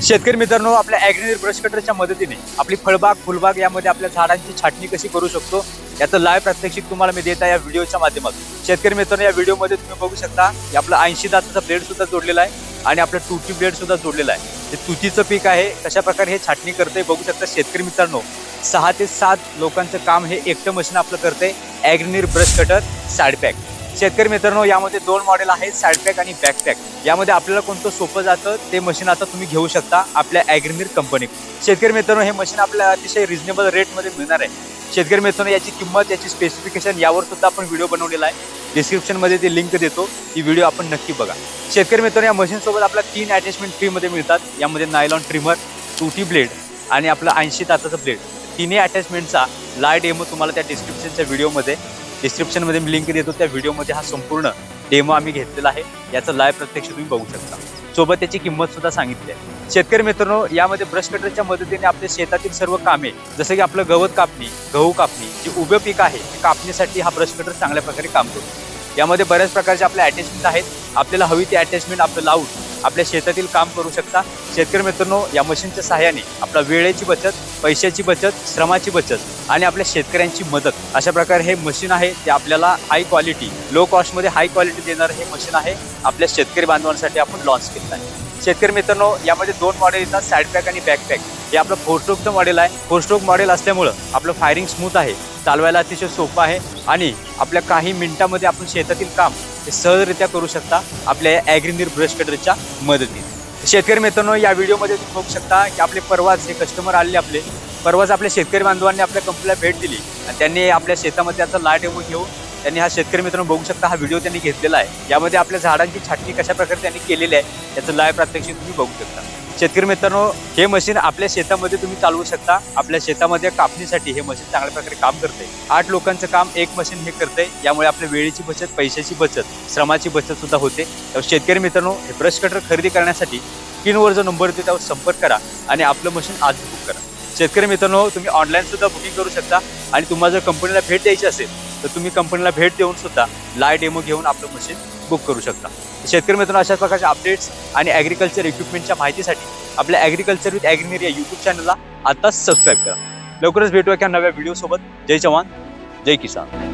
शेतकरी मित्रांनो आपल्या ॲग्रिनर ब्रश कटरच्या मदतीने आपली फळबाग फुलबाग यामध्ये आपल्या झाडांची छाटणी कशी करू शकतो याचं लाईव्ह प्रात्यक्षिक तुम्हाला मी देत आहे या व्हिडिओच्या माध्यमातून. शेतकरी मित्रांनो या व्हिडिओमध्ये तुम्ही बघू शकता की आपला ऐंशी दाताचा ब्लेड सुद्धा जोडलेला आहे आणि आपलं तुती ब्लेड सुद्धा जोडलेला आहे. हे तुतीचं पीक आहे कशा प्रकारे हे छाटणी करते बघू शकता शेतकरी मित्रांनो. सहा ते सात लोकांचं काम हे एकटं मशीन आपलं करते ॲग्रिनर ब्रश कटर साडपॅक. शेतकरी मित्रांनो यामध्ये दोन मॉडेल आहेत साईडपॅक आणि बॅकपॅक यामध्ये आपल्याला कोणतं सोपं जातं ते मशीन आता तुम्ही घेऊ शकता आपल्या ॲग्रिमिर कंपनी शेतकरी मित्रांनो हे मशीन आपल्याला अतिशय रिझनेबल रेटमध्ये मिळणार आहे. शेतकरी मित्रांनो याची किंमत याची स्पेसिफिकेशन यावर सुद्धा आपण व्हिडिओ बनवलेला आहे. डिस्क्रिप्शनमध्ये ती लिंक देतो. ती व्हिडिओ आपण नक्की बघा. शेतकरी मित्रांनो या मशीनसोबत आपल्याला तीन अटॅचमेंट फ्रीमध्ये मिळतात. यामध्ये नायलॉन ट्रिमर टूटी ब्लेड आणि आपलं ऐंशी तासाचं ब्लेड तिन्ही अटॅचमेंटचा लाय डेमो तुम्हाला त्या डिस्क्रिप्शनच्या व्हिडिओमध्ये डिस्क्रिप्शनमध्ये मी लिंक देतो त्या व्हिडिओमध्ये हा संपूर्ण डेमो आम्ही घेतलेला आहे. याचं लाईव्ह प्रत्यक्ष तुम्ही बघू शकता. सोबत त्याची किंमत सुद्धा सांगितली आहे. शेतकरी मित्रांनो यामध्ये ब्रश कटरच्या मदतीने आपल्या शेतातील सर्व कामे जसं की आपलं गवत कापणी गहू कापणी जे उभं पीक आहे ते कापणीसाठी हा ब्रश कटर चांगल्या प्रकारे काम करतो. यामध्ये बऱ्याच प्रकारचे आपले अटॅचमेंट आहेत. आपल्याला हवी ती अटॅचमेंट आपलं लावून आपल्या शेतातील काम करू शकता. शेतकरी मित्रांनो या मशीनच्या सहाय्याने आपला वेळेची बचत पैशाची बचत श्रमाची बचत आणि आपल्या शेतकऱ्यांची मदत अशा प्रकारे हे मशीन आहे. ते आपल्याला हाय क्वालिटी लो कॉस्टमध्ये हाय क्वालिटी देणारं हे मशीन आहे. आपल्या शेतकरी बांधवांसाठी आपण लॉन्च केलं आहे. शेतकरी मित्रांनो यामध्ये दोन मॉडेल येतात साईड पॅक आणि बॅक पॅक हे आपलं फोर स्ट्रोकचं मॉडेल आहे. फोर स्ट्रोक मॉडेल असल्यामुळं आपलं फायरिंग स्मूथ आहे. चालवायला अतिशय सोपं आहे. आणि आपल्या काही मिनिटामध्ये आपण शेतातील काम ते सहजरित्या करू शकता आपल्या ॲग्रिनिर ब्रश कटरच्या मदतीने. शेतकरी मित्रांनो या व्हिडिओमध्ये तुम्ही बघू शकता की आपले परवाच हे कस्टमर आले आपले. परवाच आपल्या शेतकरी बांधवांनी आपल्या कंपनीला भेट दिली आणि त्यांनी आपल्या शेतामध्ये त्याचा लाट येऊन घेऊन त्यांनी हा शेतकरी मित्रांनो बघू शकता हा व्हिडिओ त्यांनी घेतलेला आहे. यामध्ये आपल्या झाडांची छाटणी कशा प्रकारे त्यांनी केलेली आहे याचं लाईव्ह प्रात्यक्षिक तुम्ही बघू शकता. शेतकरी मित्रांनो हे मशीन आपल्या शेतामध्ये तुम्ही चालवू शकता. आपल्या शेतामध्ये कापणीसाठी हे मशीन चांगल्या प्रकारे काम करते आठ लोकांचं काम एक मशीन हे करते यामुळे आपल्या वेळेची बचत पैशाची बचत श्रमाची बचत सुद्धा होते. शेतकरी मित्रांनो हे ब्रश कटर खरेदी करण्यासाठी स्क्रीनवर जो नंबर येतो त्यावर संपर्क करा आणि आपलं मशीन आज बुक करा. शेतकरी मित्रांनो तुम्ही ऑनलाईन सुद्धा बुकिंग करू शकता. आणि तुम्हाला जर कंपनीला भेट द्यायची असेल तर तुम्ही कंपनीला भेट देऊन सुद्धा लाय डेमो घेऊन आपलं मशीन बुक करू शकता. शेतकरी मित्रांनो अशाच प्रकारचे अपडेट्स आणि ॲग्रिकल्चर इक्विपमेंटच्या माहितीसाठी आपल्या ॲग्रिकल्चर विथ ॲग्रिनेर या यूट्यूब चॅनलला आताच सबस्क्राईब करा. लवकरच भेटूया एका नव्या व्हिडिओसोबत जय जवान जय किसान.